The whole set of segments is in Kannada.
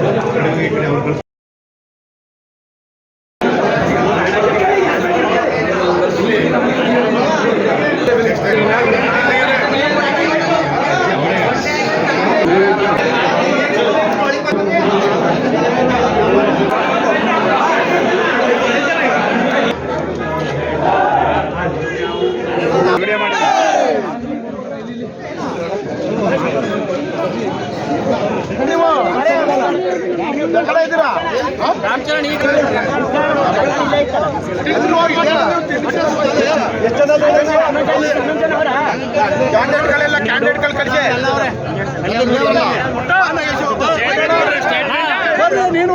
Gracias ಕ್ಯಾಂಡಿಡೇಟ್ಗಳೆಲ್ಲ ಕ್ಯಾಂಡಿಡೇಟ್ಗಳು ಕಳಿಸಿ ನೀನು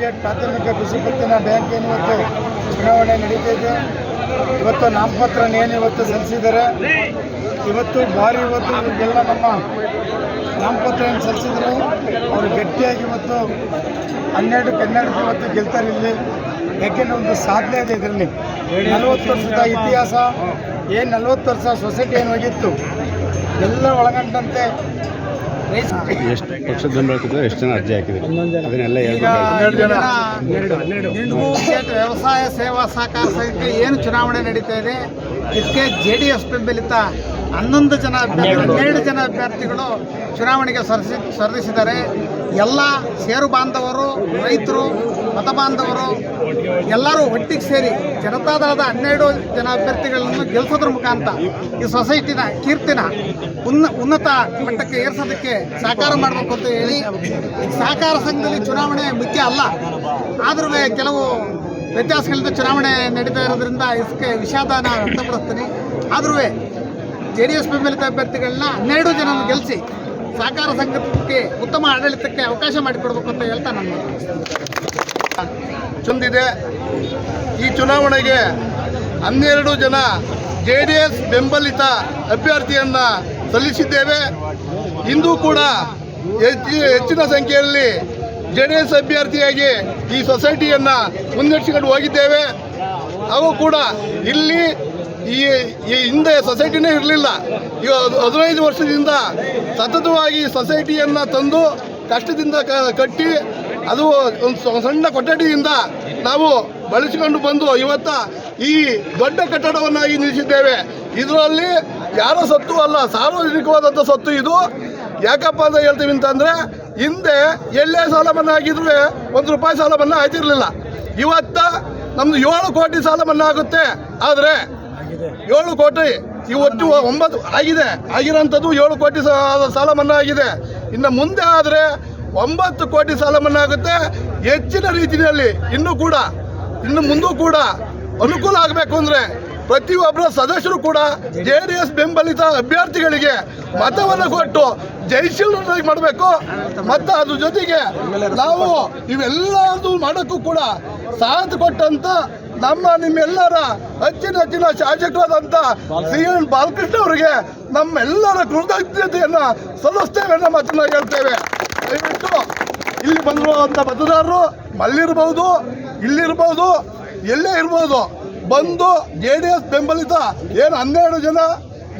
ಗೇಟ್ ಪ್ರಾಥಮಿಕ ಕೃಷಿ ಪತ್ತಿನ ಬ್ಯಾಂಕ್ ಏನು ಇವತ್ತು ಚುನಾವಣೆ ನಡೀತಿದೆ ಇವತ್ತು ನಾಮಪತ್ರ ಏನು ಇವತ್ತು ಸಲ್ಲಿಸಿದ್ದಾರೆ? ಇವತ್ತು ಭಾರಿ ಇವತ್ತು ಇವ್ರಿಗೆಲ್ಲ ನಮ್ಮ ನಾಮಪತ್ರ ಏನು ಸಲ್ಲಿಸಿದ್ರು? ಅವರು ಗಟ್ಟಿಯಾಗಿ ಇವತ್ತು ಹನ್ನೆರಡು ಕನ್ನಡಕ್ಕೆ ಇವತ್ತು ಗೆಲ್ತಾರೆ ಇಲ್ಲಿ. ಯಾಕೆಂದ್ರೆ ಒಂದು ಸಾಧನೆ ಇದೆ ಇದರಲ್ಲಿ. ನಲವತ್ತು ವರ್ಷದ ಇತಿಹಾಸ ಏನು ನಲವತ್ತು ವರ್ಷ ಸೊಸೈಟಿ ಏನು ಹೋಗಿತ್ತು? ಎಲ್ಲ ಒಳಗೊಂಡಂತೆ. ಎಷ್ಟು ಪಕ್ಷದ ಬೆಂಬಲ ಎಷ್ಟು ಜನ ಅರ್ಜಿ ಹಾಕಿದ್ರು? ಅದನ್ನೆಲ್ಲ ವ್ಯವಸಾಯ ಸೇವಾ ಸಹಕಾರ ಸಂಘಕ್ಕೆ ಏನು ಚುನಾವಣೆ ನಡೀತಾ ಇದೆ? ಇದಕ್ಕೆ ಜೆ ಡಿ ಎಸ್ ಬೆಂಬಲಿತ ಹನ್ನೊಂದು ಜನ ಹನ್ನೆರಡು. ಜನ ಅಭ್ಯರ್ಥಿಗಳು ಚುನಾವಣೆಗೆ ಸ್ಪರ್ಧಿ ಸ್ಪರ್ಧಿಸಿದ್ದಾರೆ ಎಲ್ಲ ಷೇರು ಬಾಂಧವರು ರೈತರು ಮತ ಬಾಂಧವರು ಎಲ್ಲರೂ ಒಟ್ಟಿಗೆ ಸೇರಿ ಜನತಾದಳದ ಹನ್ನೆರಡು ಜನ ಅಭ್ಯರ್ಥಿಗಳನ್ನು ಗೆಲ್ಸೋದ್ರ ಮುಖಾಂತರ ಈ ಸೊಸೈಟಿನ ಕೀರ್ತಿನ ಉನ್ನ, ಉನ್ನತ ಮಟ್ಟಕ್ಕೆ ಏರ್ಸೋದಕ್ಕೆ ಸಹಕಾರ ಮಾಡಬೇಕು ಅಂತ ಹೇಳಿ, ಸಹಕಾರ ಸಂಘದಲ್ಲಿ ಚುನಾವಣೆ ಮುಖ್ಯ ಅಲ್ಲ. ಆದ್ರೂ ಕೆಲವು ವ್ಯತ್ಯಾಸಗಳಿಂದ ಚುನಾವಣೆ ನಡೀತಾ ಇರೋದ್ರಿಂದ ಇದಕ್ಕೆ ವಿಷಾದನ ವ್ಯಕ್ತಪಡಿಸ್ತೀನಿ. ಆದ್ರೂ ಜೆ ಡಿ ಎಸ್ ಬೆಂಬಲಿತ ಅಭ್ಯರ್ಥಿಗಳನ್ನ ಹನ್ನೆರಡು ಜನ ಗೆಲ್ಲಿಸಿ ಸಹಕಾರ ಸಂಘಕ್ಕೆ ಉತ್ತಮ ಆಡಳಿತಕ್ಕೆ ಅವಕಾಶ ಮಾಡಿಕೊಡ್ಬೇಕು ಅಂತ ಹೇಳ್ತಾ ನನ್ನ ಚಂದಿದೆ. ಈ ಚುನಾವಣೆಗೆ ಹನ್ನೆರಡು ಜನ ಜೆ ಡಿ ಎಸ್ ಬೆಂಬಲಿತ ಅಭ್ಯರ್ಥಿಯನ್ನು ಸಲ್ಲಿಸಿದ್ದೇವೆ. ಇಂದು ಕೂಡ ಹೆಚ್ಚಿ, ಹೆಚ್ಚಿನ ಸಂಖ್ಯೆಯಲ್ಲಿ ಜೆ ಡಿ ಎಸ್ ಅಭ್ಯರ್ಥಿಯಾಗಿ ಈ ಸೊಸೈಟಿಯನ್ನು ಮುನ್ನಡೆಸಿಕೊಂಡು ಹೋಗಿದ್ದೇವೆ. ಅವು ಕೂಡ ಇಲ್ಲಿ ಈ ಈ ಹಿಂದೆ ಸೊಸೈಟಿನೇ ಇರಲಿಲ್ಲ. ಈಗ ಹದ್- ಹದಿನೈದು ವರ್ಷದಿಂದ ಸತತವಾಗಿ ಸೊಸೈಟಿಯನ್ನು ತಂದು ಕಷ್ಟದಿಂದ ಕಟ್ಟಿ ಅದು ಒಂದು ಸಣ್ಣ ಕೊಠಡಿಯಿಂದ ನಾವು ಬಳಸಿಕೊಂಡು ಬಂದು ಇವತ್ತ ಈ ದೊಡ್ಡ ಕಟ್ಟಡವನ್ನಾಗಿ ನಿಲ್ಲಿಸಿದ್ದೇವೆ. ಇದರಲ್ಲಿ ಯಾರ ಸತ್ತು ಅಲ್ಲ ಸಾರ್ವಜನಿಕವಾದಂಥ ಸತ್ತು ಇದು. ಯಾಕಪ್ಪ ಅಂತ ಹೇಳ್ತೀವಿ ಅಂತಂದ್ರೆ, ಹಿಂದೆ ಎಲ್ಲೇ ಸಾಲ ಮನ್ನಾ ಆಗಿದ್ರೆ ಒಂದು ರೂಪಾಯಿ ಸಾಲ ಮನ್ನಾ ಆಯ್ತಿರ್ಲಿಲ್ಲ. ಇವತ್ತ ನಮ್ದು ಏಳು ಕೋಟಿ ಸಾಲ ಮನ್ನಾ ಆಗುತ್ತೆ. ಆದರೆ ಏಳು ಕೋಟಿ, ಈ ಒಟ್ಟು ಒಂಬತ್ತು, ಆಗಿದೆ. ಆಗಿರೋಂಥದ್ದು ಏಳು ಕೋಟಿ ಸಾಲ ಮನ್ನಾ ಆಗಿದೆ. ಇನ್ನು ಮುಂದೆ ಆದರೆ ಒಂಬತ್ತು ಕೋಟಿ ಸಾಲ ಮನ್ನಾ ಆಗುತ್ತೆ ಹೆಚ್ಚಿನ ರೀತಿಯಲ್ಲಿ ಇನ್ನೂ ಕೂಡ, ಇನ್ನು ಮುಂದೂ ಕೂಡ ಅನುಕೂಲ ಆಗಬೇಕು ಅಂದರೆ ಪ್ರತಿಯೊಬ್ಬರ ಸದಸ್ಯರು ಕೂಡ ಜೆ ಡಿ ಎಸ್ ಬೆಂಬಲಿತ ಅಭ್ಯರ್ಥಿಗಳಿಗೆ ಮತವನ್ನು ಕೊಟ್ಟು ಜಯಶೀಲರಾಗಿ ಮಾಡಬೇಕು. ಮತ್ತು ಅದ್ರ ಜೊತೆಗೆ ನಾವು ಇವೆಲ್ಲದೂ ಮಾಡೋಕ್ಕೂ ಕೂಡ ಸಾಥ್ ಕೊಟ್ಟಂತ ನಮ್ಮ ನಿಮ್ಮೆಲ್ಲರ ಹೆಚ್ಚಿನ ಹೆಚ್ಚಿನ ಶಾಸಕರಾದಂಥ ಸಿ ಎನ್ ಬಾಲಕೃಷ್ಣ ಅವರಿಗೆ ನಮ್ಮೆಲ್ಲರ ಕೃತಜ್ಞತೆಯನ್ನು ಸಲ್ಲಿಸ್ತೇವೆ ನಮ್ಮ ಮಾತನ್ನ ಹೇಳ್ತೇವೆ. ದಯವಿಟ್ಟು ಇಲ್ಲಿ ಬಂದಿರುವಂಥ ಮತದಾರರು ಮಲ್ಲಿರ್ಬೋದು ಇಲ್ಲಿರ್ಬೋದು, ಎಲ್ಲೇ ಇರ್ಬೋದು, ಬಂದು ಜೆ ಡಿ ಎಸ್ ಬೆಂಬಲಿತ, ಏನು ಹನ್ನೆರಡು ಜನ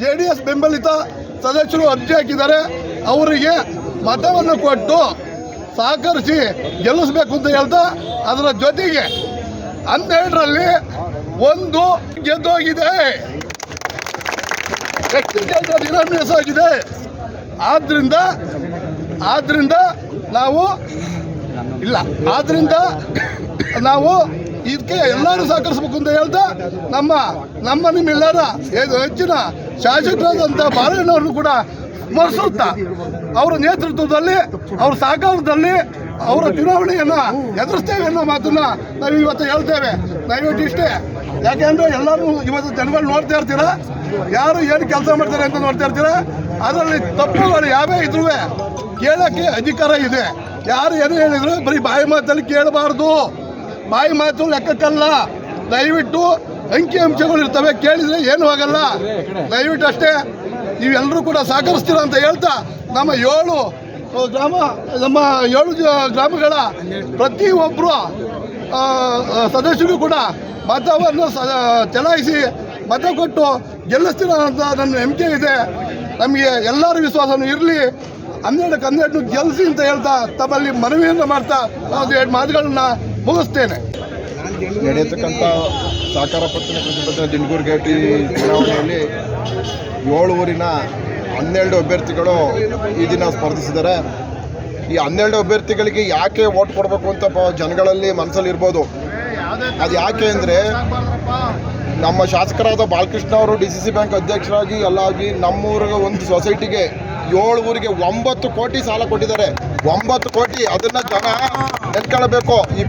ಜೆ ಡಿ ಎಸ್ ಬೆಂಬಲಿತ ಸದಸ್ಯರು ಅರ್ಜಿ ಹಾಕಿದ್ದಾರೆ, ಅವರಿಗೆ ಮತವನ್ನು ಕೊಟ್ಟು ಸಹಕರಿಸಿ ಗೆಲ್ಲಿಸ್ಬೇಕು ಅಂತ ಹೇಳ್ತಾ ಅದರ ಜೊತೆಗೆ ಹನ್ನೆರಡರಲ್ಲಿ ಒಂದು ಗೆದ್ದೋಗಿದೆ. ನಿರಾಮಿಸ ಆಗಿದೆ. ಆದ್ರಿಂದ ಆದ್ರಿಂದ ನಾವು ಇಲ್ಲ, ಆದ್ರಿಂದ ನಾವು ಇದಕ್ಕೆ ಎಲ್ಲರೂ ಸಹಕರಿಸಬೇಕು ಅಂತ ಹೇಳ್ತಾ ನಮ್ಮ ನಮ್ಮ ನಿಮ್ಮೆಲ್ಲರ ಹೆಚ್ಚಿನ ಶಾಸಕರಾದಂಥ ಬಾಲಣ್ಣವ್ರನ್ನು ಕೂಡ ಸ್ಮರಿಸುತ್ತಾ ಅವರ ನೇತೃತ್ವದಲ್ಲಿ, ಅವ್ರ ಸಹಕಾರದಲ್ಲಿ ಅವರ ಚುನಾವಣೆಯನ್ನು ಎದುರಿಸ್ತೇವೆ ಅನ್ನೋ ಮಾತನ್ನ ನಾವು ಇವತ್ತು ಹೇಳ್ತೇವೆ. ದಯವಿಟ್ಟು ಇಷ್ಟೇ. ಯಾಕೆಂದ್ರೆ ಎಲ್ಲರೂ ಇವತ್ತು ಜನಗಳು ನೋಡ್ತಾ ಇರ್ತೀರಾ? ಯಾರು ಏನು ಕೆಲಸ ಮಾಡ್ತಾರೆ ಅಂತ ನೋಡ್ತಾ ಇರ್ತೀರಾ? ಅದರಲ್ಲಿ ತಪ್ಪುಗಳು ಯಾವೇ ಇದ್ರೂ ಕೇಳಕ್ಕೆ ಅಧಿಕಾರ ಇದೆ. ಯಾರು ಏನು ಹೇಳಿದ್ರು ಬರೀ ಬಾಯಿ ಮಾತಲ್ಲಿ ಕೇಳಬಾರ್ದು. ಬಾಯಿ ಮಾತು ಲೆಕ್ಕಕ್ಕಲ್ಲ. ದಯವಿಟ್ಟು ಅಂಕಿ ಅಂಶಗಳು ಇರ್ತವೆ, ಕೇಳಿದ್ರೆ ಏನು ಆಗಲ್ಲ. ದಯವಿಟ್ಟು ಅಷ್ಟೇ, ನೀವೆಲ್ಲರೂ ಕೂಡ ಸಹಕರಿಸ್ತೀರ ಅಂತ ಹೇಳ್ತಾ ನಮ್ಮ ಏಳು ಗ್ರಾಮ, ನಮ್ಮ ಏಳು ಗ್ರಾಮಗಳ ಪ್ರತಿಯೊಬ್ಬರು ಸದಸ್ಯರು ಕೂಡ ಮತವನ್ನು ಚಲಾಯಿಸಿ ಮತ ಕೊಟ್ಟು ಗೆಲ್ಲಿಸ್ತೀರ ಅಂತ ನನ್ನ ನಂಬಿಕೆ ಇದೆ. ನಮಗೆ ಎಲ್ಲರ ವಿಶ್ವಾಸನೂ ಇರಲಿ. ಹನ್ನೆರಡಕ್ಕೆ ಹನ್ನೆರಡು ಗೆಲ್ಸಿ ಅಂತ ಹೇಳ್ತಾ ತಮ್ಮಲ್ಲಿ ಮನವಿಯನ್ನು ಮಾಡ್ತಾ ಒಂದು ಎರಡು ಮಾತುಗಳನ್ನ ಮುಗಿಸ್ತೇನೆ. ನಡೆಯತಕ್ಕಂಥ ಸಹಕಾರ ಪತ್ರ ಕೃಷಿ ಪತ್ತಿನ ದಿಂಡಗೂರು ಗೇಟಿ ಚುನಾವಣೆಯಲ್ಲಿ ಏಳು ಊರಿನ ಹನ್ನೆರಡು ಅಭ್ಯರ್ಥಿಗಳು ಈ ದಿನ ಸ್ಪರ್ಧಿಸಿದ್ದಾರೆ. ಈ ಹನ್ನೆರಡು ಅಭ್ಯರ್ಥಿಗಳಿಗೆ ಯಾಕೆ ಓಟ್ ಕೊಡಬೇಕು ಅಂತ ಜನಗಳಲ್ಲಿ ಮನಸ್ಸಲ್ಲಿ ಇರ್ಬೋದು. ಅದು ಯಾಕೆ ಅಂದರೆ ನಮ್ಮ ಶಾಸಕರಾದ ಬಾಲಕೃಷ್ಣ ಅವರು ಡಿ ಸಿ ಸಿ ಬ್ಯಾಂಕ್ ಅಧ್ಯಕ್ಷರಾಗಿ ಎಲ್ಲ ಆಗಿ ನಮ್ಮೂರಿಗೆ ಒಂದು ಸೊಸೈಟಿಗೆ ಏಳು ಊರಿಗೆ ಒಂಬತ್ತು ಕೋಟಿ ಸಾಲ ಕೊಟ್ಟಿದ್ದಾರೆ. ಒಂಬತ್ತು ಕೋಟಿ ಅದನ್ನ ಜನ ನೆನ್ಕೊಳ್ಬೇಕು ಈ